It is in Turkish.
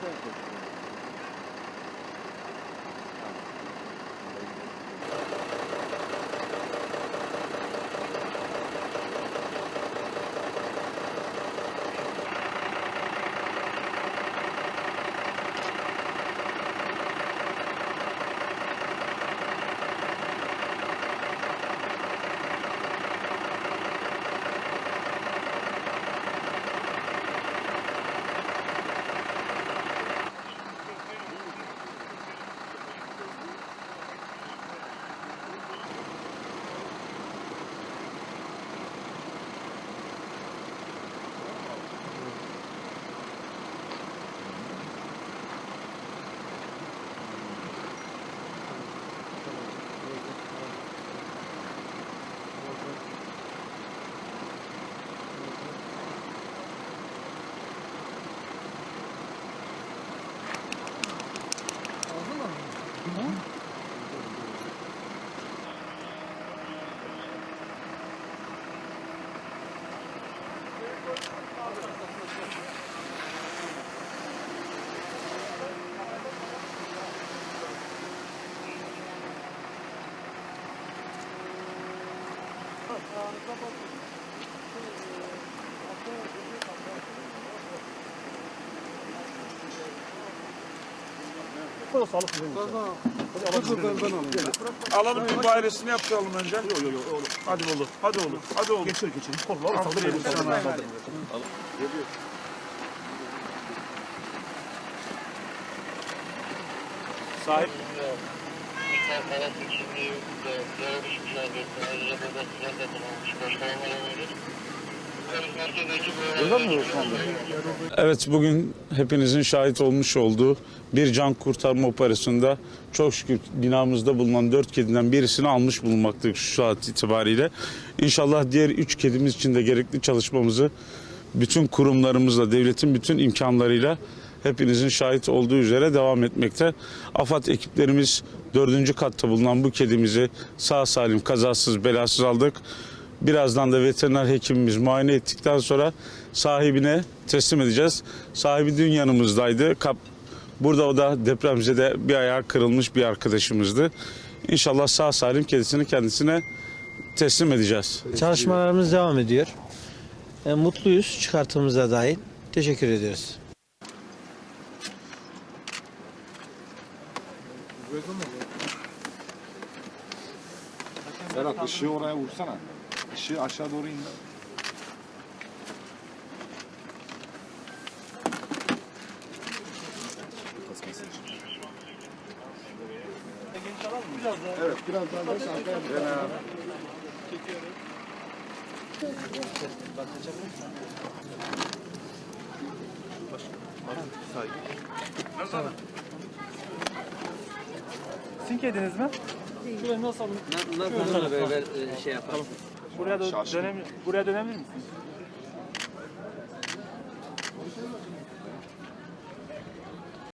Thank you. Alalım bir bayresini yapalım önce. Hadi oğlum. Hadi oğlum. Hadi oğlum. Geçir geçelim. Korkma. Aferin sana. Sahip. Miktar para seçimli Evet bugün hepinizin şahit olmuş olduğu bir can kurtarma operasyonunda çok şükür binamızda bulunan dört kediden birisini almış bulunmaktayız şu saat itibariyle. İnşallah diğer üç kedimiz için de gerekli çalışmamızı bütün kurumlarımızla, devletin bütün imkanlarıyla hepinizin şahit olduğu üzere devam etmekte. AFAD ekiplerimiz dördüncü katta bulunan bu kedimizi sağ salim kazasız belasız aldık. Birazdan da veteriner hekimimiz muayene ettikten sonra sahibine teslim edeceğiz. Sahibi dün yanımızdaydı. Kap Burada o da depremzede bir ayağı kırılmış bir arkadaşımızdı. İnşallah sağ salim kedisini kendisine teslim edeceğiz. Çalışmalarımız devam ediyor. E, mutluyuz çıkarttığımıza dahil. Teşekkür ediyoruz. Berat ışığı oraya vursana. Işığı aşağı doğru in. Evet biraz daha baş arkaya doğru. Sizin kediniz mi? Şöyle nasıl alın? Nasıl böyle şey yapalım? Buraya da Şaşkın. dönem buraya dönebilir misiniz?